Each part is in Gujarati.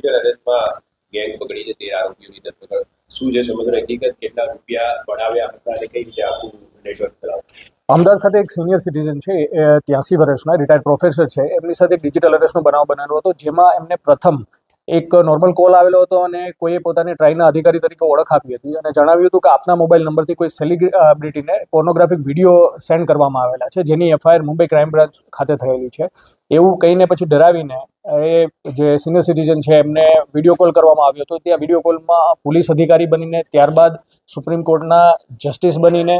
ડિજિટલ અરેસ્ટમાં ગેંગ પકડી છે આરોપીઓની ધરપકડ. શું છે સમગ્ર હકીકત? કેટલા રૂપિયા બનાવ્યા હતા અને કઈ રીતે આખું નેટવર્ક ચલાવતું અમદાવાદ ખાતે એક સિનિયર સિટીઝન છે, એ ત્યાંસી વર્ષના રિટાયર્ડ પ્રોફેસર છે. એમની સાથે એક ડિજિટલ અરેસ્ટનો બનાવ બનેલો હતો, જેમાં એમને પ્રથમ એક નોર્મલ કોલ આવેલો હતો અને કોઈએ પોતાની ટ્રાઇના અધિકારી તરીકે ઓળખ આપી હતી અને જણાવ્યું હતું કે આપના મોબાઈલ નંબરથી કોઈ સેલિબ્રિટીને પોર્નોગ્રાફિક વીડિયો સેન્ડ કરવામાં આવેલા છે, જેની એફઆઈઆર મુંબઈ ક્રાઇમ બ્રાન્ચ ખાતે થયેલી છે. એવું કહીને પછી ડરાવીને એ જે સિનિયર સિટીઝન છે, એમને વીડિયો કોલ કરવામાં આવ્યો હતો. ત્યાં વીડિયો કોલમાં પોલીસ અધિકારી બનીને, ત્યારબાદ સુપ્રીમ કોર્ટના જસ્ટિસ બનીને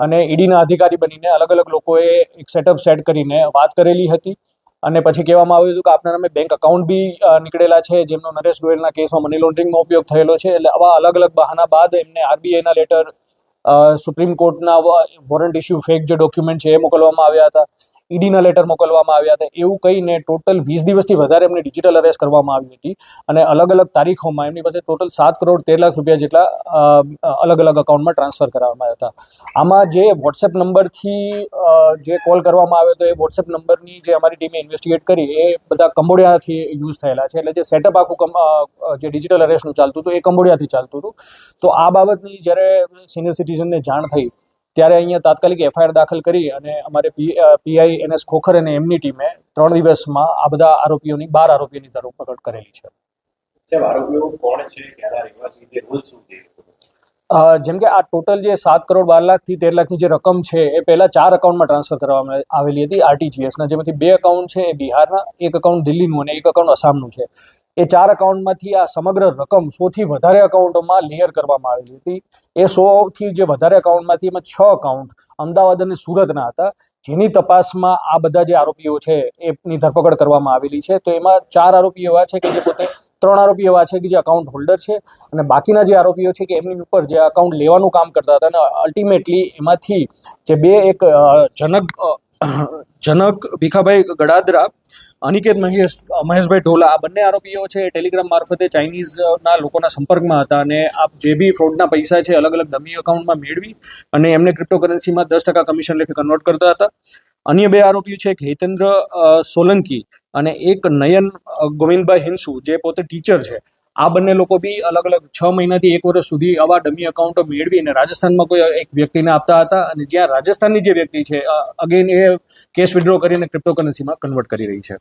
અને ઈડીના અધિકારી બનીને અલગ અલગ લોકોએ એક સેટઅપ સેટ કરીને વાત કરેલી હતી. અને પછી કહેવામાં આવ્યું હતું કે આપના નામે બેંક અકાઉન્ટ બી નીકળેલા છે. જેમનો નરેશ ગોયલના કેસમાં મની લોન્ડરિંગનો ઉપયોગ થયેલો છે. એટલે આવા અલગ અલગ બહાના બાદ એમને આરબીઆઈના લેટર સુપ્રીમ કોર્ટના વોરંટ ઇસ્યુ ફેક જે ડોક્યુમેન્ટ છે, એ મોકલવામાં આવ્યા હતા. ઈડીના લેટર મોકલવામાં આવ્યા હતા. એવું કહીને ટોટલ વીસ દિવસથી વધારે એમને ડિજિટલ અરેસ્ટ કરવામાં આવી હતી અને અલગ અલગ તારીખોમાં એમની પાસે ટોટલ સાત કરોડ તેર લાખ રૂપિયા જેટલા અલગ અલગ અકાઉન્ટમાં ટ્રાન્સફર કરવામાં આવ્યા હતા. આમાં જે વોટ્સએપ નંબરથી જે કોલ કરવામાં આવ્યો હતો એ વોટ્સએપ નંબરની જે અમારી ટીમે ઇન્વેસ્ટિગેટ કરી એ બધા કંબોડિયાથી યુઝ થયેલા છે. એટલે જે સેટઅપ આખું જે ડિજિટલ અરેસ્ટનું ચાલતું હતું એ કંબોડિયાથી ચાલતું હતું. તો આ બાબતની જ્યારે સિનિયર સિટીઝનને જાણ થઈ ત્યારે અહીંયા તાત્કાલિક એફઆઈઆર દાખલ કરી અને અમારે પીઆઈ એન એસ ખોખર અને એમની ટીમે ત્રણ દિવસમાં આ બધા આરોપીઓની બાર આરોપીઓની ધરપકડ કરેલી છે. આરોપીઓ કોણ જેમ કે આ ટોટલ જે સાત કરોડ બાર લાખથી તેર લાખની જે રકમ છે એ પહેલા ચાર અકાઉન્ટમાં ટ્રાન્સફર કરવામાં આવેલી હતી આરટીજીએસના જેમાંથી બે અકાઉન્ટ છે એ બિહારના એક અકાઉન્ટ દિલ્હીનું અને એક અકાઉન્ટ આસામનું છે. એ ચાર અકાઉન્ટમાંથી આ સમગ્ર રકમ સોથી વધારે અકાઉન્ટોમાં લેયર કરવામાં આવેલી હતી. એ સોથી જે વધારે અકાઉન્ટમાંથી એમાં છ અકાઉન્ટ અમદાવાદ અને સુરતના હતા. જેની તપાસમાં આ બધા જે આરોપીઓ છે એની ધરપકડ કરવામાં આવેલી છે. તો એમાં ચાર આરોપીઓ એવા છે કે જે પોતે ત્રણ આરોપીઓ એવા છે કે જે અકાઉન્ટ હોલ્ડર છે. અને બાકીના જે આરોપીઓ છે કે એમની ઉપર જે અકાઉન્ટ લેવાનું કામ કરતા હતા અને અલ્ટિમેટલી એમાંથી જે બે એક જનક જનક ભીખાભાઈ ગડાદરા અનિકેત મહેશ મહેશભાઈ ઢોલા, આ બંને આરોપીઓ છે ટેલિગ્રામ મારફતે ચાઇનીઝના લોકોના સંપર્કમાં હતા અને આ જે બી ફ્રોડના પૈસા છે અલગ અલગ ડમી અકાઉન્ટમાં મેળવી અને એમને ક્રિપ્ટોકરન્સીમાં દસ ટકા કમિશન લેખે કન્વર્ટ કરતા હતા. અન્ય બે આરોપીઓ છે, એક હેતેન્દ્ર સોલંકી અને એક નયન ગોવિંદભાઈ હિંસુ, જે પોતે ટીચર છે. આ બંને લોકો બી અલગ અલગ છ મહિનાથી એક વર્ષ સુધી આવા ડમી અકાઉન્ટો મેળવી અને રાજસ્થાનમાં કોઈ એક વ્યક્તિને આપતા હતા અને જ્યાં રાજસ્થાનની જે વ્યક્તિ છે અગેન એ કેશ વિડ્રો કરીને ક્રિપ્ટોકરન્સીમાં કન્વર્ટ કરી રહી છે.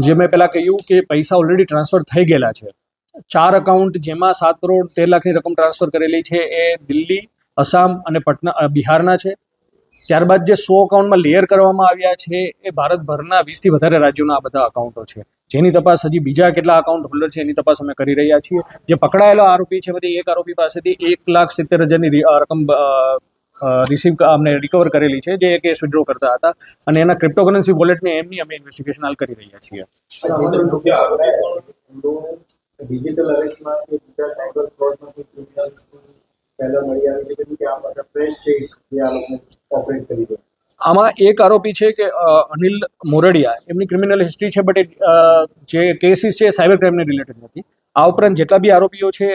જે મેં પહેલાં કહ્યું કે પૈસા ઓલરેડી ટ્રાન્સફર થઈ ગયેલા છે. ચાર અકાઉન્ટ જેમાં સાત કરોડ તેર લાખની રકમ ટ્રાન્સફર કરેલી છે એ દિલ્હી અસામ અને પટના બિહારના છે. ત્યારબાદ જે સો અકાઉન્ટમાં લેયર કરવામાં આવ્યા છે, એ ભારતભરના વીસથી વધારે રાજ્યોના આ બધા અકાઉન્ટો છે. જેની તપાસ હજી બીજા કેટલા અકાઉન્ટ હોલ્ડર છે એની તપાસ અમે કરી રહ્યા છીએ. જે પકડાયેલો આરોપી છે બધી, એક આરોપી પાસેથી એક લાખ સિત્તેર હજારની રકમ રિસીવ અમને રિકવર કરેલી છે. જે કેસ વિડ્રો કરતા હતા. અને એના ક્રિપ્ટોકરન્સી વોલેટને એમની અમે ઇન્વેસ્ટિગેશન હાલ કરી રહ્યા છીએ. ડિજિટલ પહેલા મળી આવી છે કે આ બધા ફ્રેશ છે જે આ લોકો ઓપરેટ કરી દે આમાં એક આરોપી છે કે અનિલ મોરડિયા. એમની ક્રિમિનલ હિસ્ટ્રી છે બટ જે કેસીસ છે સાયબર ક્રાઇમને રિલેટેડ નથી. આ ઉપરાંત જેટલા બી આરોપીઓ છે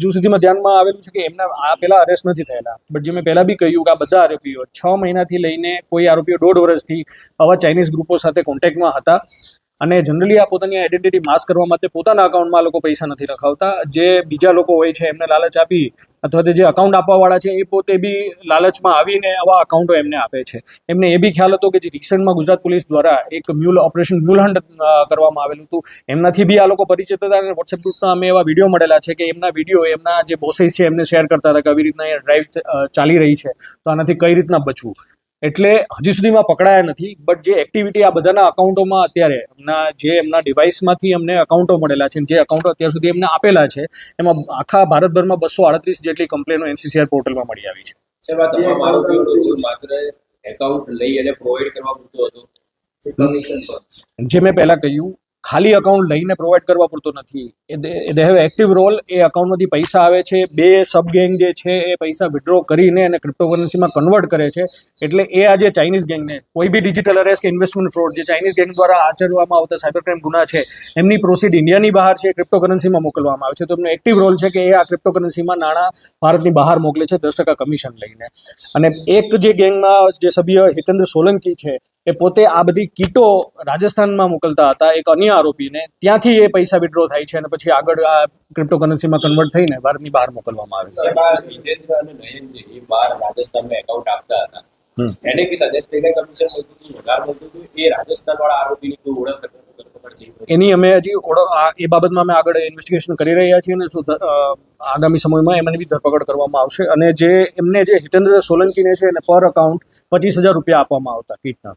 હજુ સુધીમાં ધ્યાનમાં આવેલું છે કે એમના આ પહેલા અરેસ્ટ નથી થયેલા. બટ જે મેં પહેલાં બી કહ્યું કે આ બધા આરોપીઓ છ મહિનાથી લઈને કોઈ આરોપીઓ દોઢ વર્ષથી આવા ચાઇનીઝ ગ્રુપો સાથે કોન્ટેક્ટમાં હતા. અને જનરલી આ પોતાની આઈડેન્ટિટી માસ્ક કરવા માટે પોતાના અકાઉન્ટમાં લોકો પૈસા નથી રખાવતા. જે બીજા લોકો હોય છે, એમને લાલચ આપી અથવા તો જે અકાઉન્ટ આપવાવાળા છે, એ પોતે બી લાલચમાં આવીને આવા અકાઉન્ટો એમને આપે છે. એમને એ બી ખ્યાલ હતો કે જે રિસન્ટમાં ગુજરાત પોલીસ દ્વારા એક મ્યુલ ઓપરેશન મ્યુલ હન્ટ કરવામાં આવેલું હતું. એમનાથી બી આ લોકો પરિચિત હતા અને વોટ્સએપ ગ્રુપમાં અમે એવા વીડિયો મળેલા છે કે એમના વીડિયો એમના જે બોસેસ છે, એમને શેર કરતા હતા કે આવી રીતના ડ્રાઈવ ચાલી રહી છે. તો આનાથી કઈ રીતના બચવું? એટલે હજી સુધીમાં પકડાયા નથી બટ જે એક્ટિવિટી આ બધાના અકાઉન્ટોમાં અત્યારે એમના જે એમના ડિવાઇસમાંથી અમને અકાઉન્ટો મળેલા છે જે અકાઉન્ટો અત્યાર સુધી એમને આપેલા છે એમાં આખા ભારતભરમાં બસો આડત્રીસ જેટલી કમ્પ્લેનો એનસીસીઆર પોર્ટલમાં મળી આવી છે. માત્ર એકાઉન્ટ લઈ અને પ્રોવાઈડ કરવા પૂરતો હતો જે મેં પહેલા કહ્યું ખાલી અકાઉન્ટ લઈને પ્રોવાઈડ કરવા પૂરતો નથી. એ દે હેવ એક્ટિવ રોલ એ અકાઉન્ટમાંથી પૈસા આવે છે. બે સબ ગેંગ જે છે, એ પૈસા વિડ્રો કરીને અને ક્રિપ્ટોકરન્સીમાં કન્વર્ટ કરે છે. એટલે એ આજે ચાઇનીઝ ગેંગને કોઈ બી ડિજિટલ અરેસ્ટ કે ઇન્વેસ્ટમેન્ટ ફ્રોડ જે ચાઇનીઝ ગેંગ દ્વારા આચરવામાં આવતા સાયબર ક્રાઇમ ગુના છે, એમની પ્રોસીડ ઇન્ડિયાની બહાર છે ક્રિપ્ટોકરન્સીમાં મોકલવામાં આવે છે. તો એમનો એક્ટિવ રોલ છે કે એ આ ક્રિપ્ટોકરન્સીમાં નાણાં ભારતની બહાર મોકલે છે, દસ ટકા કમિશન લઈને. અને એક જે ગેંગના જે સભ્ય હિતેન્દ્ર સોલંકી છે એ પોતે આ બધી કીટો રાજસ્થાનમાં મોકલતા હતા એક અન્ય આરોપીને. ત્યાંથી એ પૈસા વિડ્રો થાય છે અને પછી આગળ આ ક્રિપ્ટોકરન્સીમાં કન્વર્ટ થઈને ભારતની બહાર મોકલવામાં આવે છે. જીતેન્દ્ર અને નયન જે બાર રાજસ્થાનમાં એકાઉન્ટ આપતા હતા એને કે તદેશ ટેકા કમિશન મળતું હતું વધારે મળતું હતું એ રાજસ્થાન વાળા આરોપીની કોઈ ઓળખ. એની અમે હજી એ બાબતમાં અમે આગળ ઇન્વેસ્ટિગેશન કરી રહ્યા છીએ અને આગામી સમયમાં એમની બી ધરપકડ કરવામાં આવશે. અને જે એમને જે હિતેન્દ્ર સોલંકીને છે એને પર અકાઉન્ટ પચીસ હજાર રૂપિયા આપવામાં આવતા કીટના.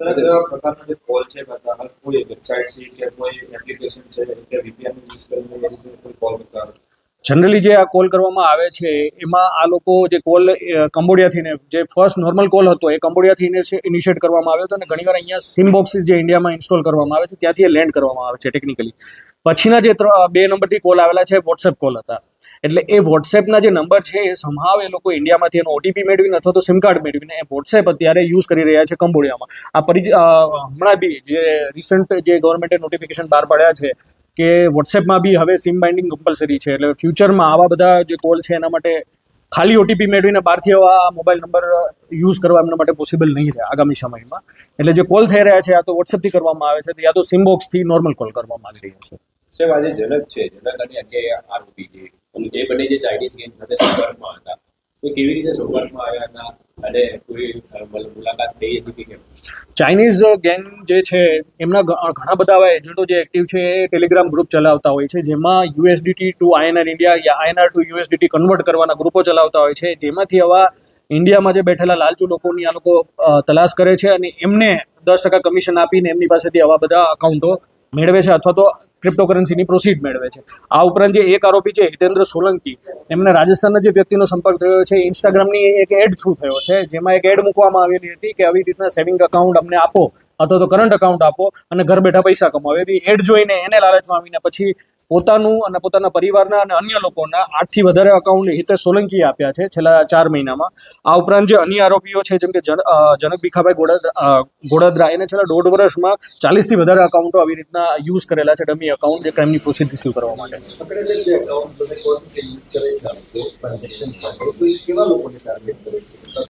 સર કેવા પ્રકારનો જે કોલ છે બધા કોઈ વેબસાઇટ છે કે કોઈ એપ્લિકેશન છે કે VPN યુઝ કરીને કોઈ કોલ કરતા જનરલી જે આ કોલ કરવામાં આવે છે એમાં આ લોકો જે કોલ કંબોડિયાથી ને જે ફર્સ્ટ નોર્મલ કોલ હતો એ કંબોડિયાથી ઇનિશિયેટ કરવામાં આવ્યો હતો અને ઘણીવાર અહીંયા સિમ બોક્સિસ જે ઇન્ડિયામાં ઇન્સ્ટોલ કરવામાં આવે છે ત્યાંથી એ લેન્ડ કરવામાં આવે છે ટેકનિકલી પછીના જે બે નંબરથી કોલ આવેલા છે વોટ્સએપ કોલ હતા. એટલે એ વોટ્સએપના જે નંબર છે, એ સંભાવ એ લોકો ઇન્ડિયામાંથી એનો ઓટીપી મેળવીને અથવા તો સિમ કાર્ડ મેળવીને એ વોટ્સએપ અત્યારે યુઝ કરી રહ્યા છે કંબોડિયામાં. આ પરિ હમણાં બી જે રિસન્ટ જે ગવર્મેન્ટે નોટિફિકેશન બહાર પાડ્યા છે કે વોટ્સએપમાં બી હવે સિમ બાઇન્ડિંગ કમ્પલસરી છે. એટલે ફ્યુચરમાં આવા બધા જે કોલ છે, એના માટે ખાલી ઓટીપી મેળવીને બહારથી આવા મોબાઈલ નંબર યુઝ કરવા એમના માટે પોસિબલ નહીં રહે આગામી સમયમાં. એટલે જે કોલ થઈ રહ્યા છે યા તો વોટ્સએપથી કરવામાં આવે છે યા તો સિમ બોક્સથી નોર્મલ કોલ કરવામાં આવી રહ્યો છે. સાહેબ, આજે જનક છે જનક અને અજય આરોપી છે અને એ બંને જે ચાઇનીઝ ગેમ સાથે સંપર્કમાં હતા, તો કેવી રીતે સંપર્કમાં આવ્યા હતા? અને કોઈ મુલાકાત થઈ હતી કે કેમ? ચાઇનીઝ ગેંગ જે છે, એમના ઘણા બધા એવા એજન્ટો જે એક્ટિવ છે, એ ટેલિગ્રામ ગ્રુપ ચલાવતા હોય છે, જેમાં U S D T to I N R India yeah I N R to U S D T convert કરવાના ગ્રુપો ચલાવતા હોય છે, જેમાંથી આવા ઇન્ડિયામાં જે બેઠેલા લાલચુ લોકોની આ લોકો તલાશ કરે છે અને એમને દસ ટકા કમિશન આપીને એમની પાસેથી આવા બધા અકાઉન્ટો મેળવે છે અથવા તો ક્રિપ્ટોકરન્સીની પ્રોસીડ મેળવે છે. આ ઉપરાંત જે એક આરોપી છે, હિતેન્દ્ર સોલંકી, એમને રાજસ્થાનના જે વ્યક્તિનો સંપર્ક થયો છે ઇન્સ્ટાગ્રામની એક એડ થ્રુ થયો છે, જેમાં એક એડ મૂકવામાં આવેલી હતી કે આવી રીતના સેવિંગ અકાઉન્ટ અમને આપો, અથવા તો કરંટ અકાઉન્ટ આપો અને ઘર બેઠા પૈસા કમાવે. એવી એડ જોઈને એને લાલચમાં આવીને પછી પોતાનું અને પોતાના પરિવારના અને અન્ય લોકોના આઠથી વધારે અકાઉન્ટ હિતેશ સોલંકીએ આપ્યા છે છેલ્લા ચાર મહિનામાં. આ ઉપરાંત જે અન્ય આરોપીઓ છે, જેમ કે જન જનક ભીખાભાઈ ગોડા ગોડદરા, એને છેલ્લા દોઢ વર્ષમાં ચાલીસથી વધારે અકાઉન્ટો આવી રીતના યુઝ કરેલા છે, ડમી અકાઉન્ટ જે ક્રાઇમની પ્રોસીડ રિસીવ કરવા માટે